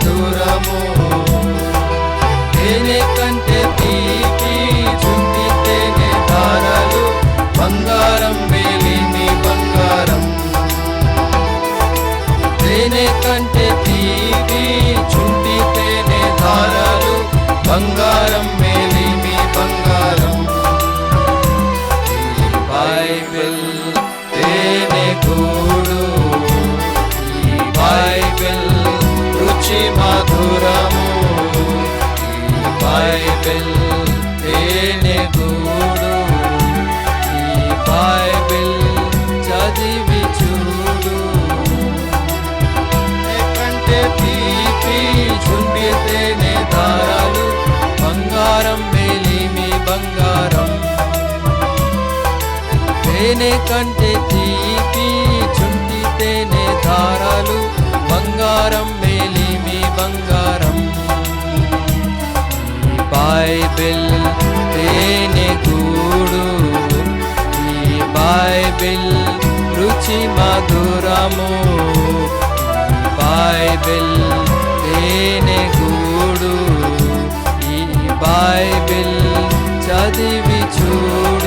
మధురము. తేనె కంటే తీకి చుట్టితేనే దారాలు బంగారం వేలిని బంగారం. తేనె కంటే తీకి చుట్టితేనే దారాలు బంగారం మేలిమి బంగారం. బైబిల్ తేనె కూడు దూరము బైబిల్ తేనె గూడు ఈ బైబిల్ చదివి చూడు కంటే తీపి చుండితేనే దారాలు బంగారం మేలిమి బంగారం తేనె కంటే తీపి చుండితేనే దారాలు బైబిల్ తేనె గూడు. ఈ బైబిల్ రుచి మధురము. బైబిల్ తేనె గూడు. ఈ బైబిల్ చదివి చూడు.